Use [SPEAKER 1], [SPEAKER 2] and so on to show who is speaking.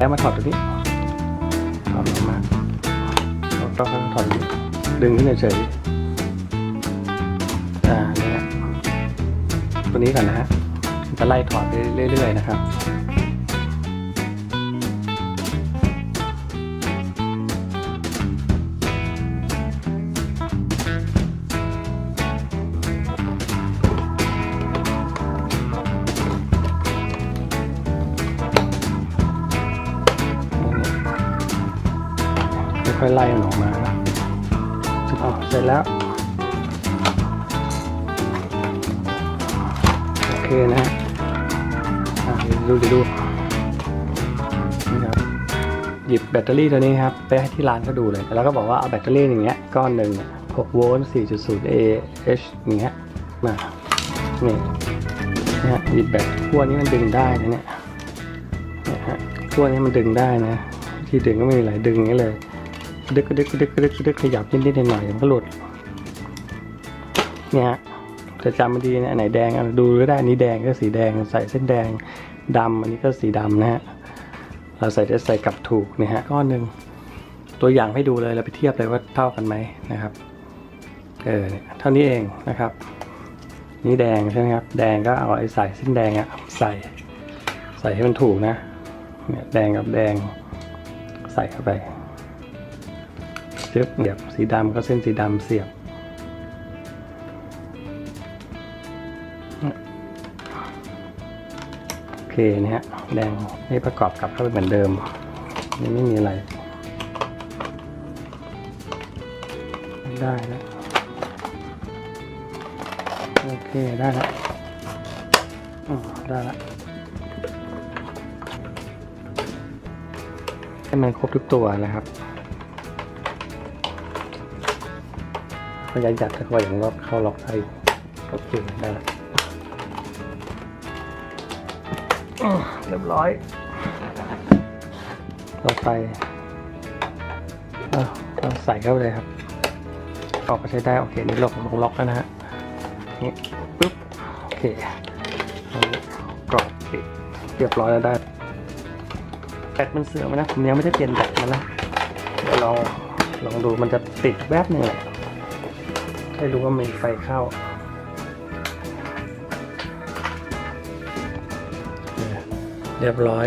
[SPEAKER 1] แล้วมาถอดตัวนี้ถอดออกมาเราต้องถอดดึงขึ้นเฉยอ่าเนี่ยฮะตัวนี้ก่อนนะฮะจะไล่ถอดไปเรื่อยๆนะครับ ค่อยๆไล่มันออกมานะอ๋อเสร็จแล้ว โอเคนะฮะดูดีดูนี่ครับหยิบแบตเตอรี่ตัวนี้ครับ ไปให้ที่ร้านเขาดูเลย แล้วก็บอกว่าเอาแบตเตอรี่อย่างเงี้ยก้อนหนึ่ง6โวลต์4.0 AH อย่างเงี้ยมานี่นะฮะหยิบแบตขั้วนี้มันดึงได้นะเนี่ยนี่ฮะขั้วนี้มันดึงได้นะ ที่ดึงก็ไม่มีอะไรดึงอย่างนี้เลย ดึกดึกดึกดึกดึกขยับนิดๆหน่อยๆมันก็หลุด เนี่ยฮะจะจำมันดีนะอันไหนแดงดูก็ได้อันนี้แดงก็สีแดงใส่เส้นแดงดำอันนี้ก็สีดำนะฮะเราใส่จะใส่กลับถูกเนี่ยฮะก้อนหนึ่งตัวอย่างให้ดูเลยเราไปเทียบเลยว่าเท่ากันไหมนะครับเออเนี่ยเท่านี้เองนะครับ นี่แดงใช่ไหมครับแดงก็เอาไอ้ใส่เส้นแดงอะใส่ ใส่ให้มันถูกนะเนี่ยแดงกับแดงใส่เข้าไป เสียบเสียบสีดำก็เส้นสีดำเสียบ โอเคนะฮะแดงให้ประกอบกลับเข้าไปเหมือนเดิม นี่ไม่มีอะไร ได้แล้วโอเคได้แล้วอ๋อได้แล้วให้มันครบทุกตัวนะครับ พยายามจับเข้าไปอย่างล็อกเข้าล็อกได้โอเคได้แล้วอื้อเรียบร้อยเราไปเอาเราใส่เข้าไปเลยครับ ออกก็ใช้ได้โอเคนี่ล็อกลงล็อกแล้วนะฮะนี่ปึ๊บโอเคเอากรอบปิดเรียบร้อยแล้วได้แบตมันเสื่อมนะผมยังไม่ได้เปลี่ยนแบตมันนะเดี๋ยวลองลองดูมันจะติดแวบหนึ่งแหละ ให้รู้ว่ามีไฟเข้าเนี่ยเรียบร้อย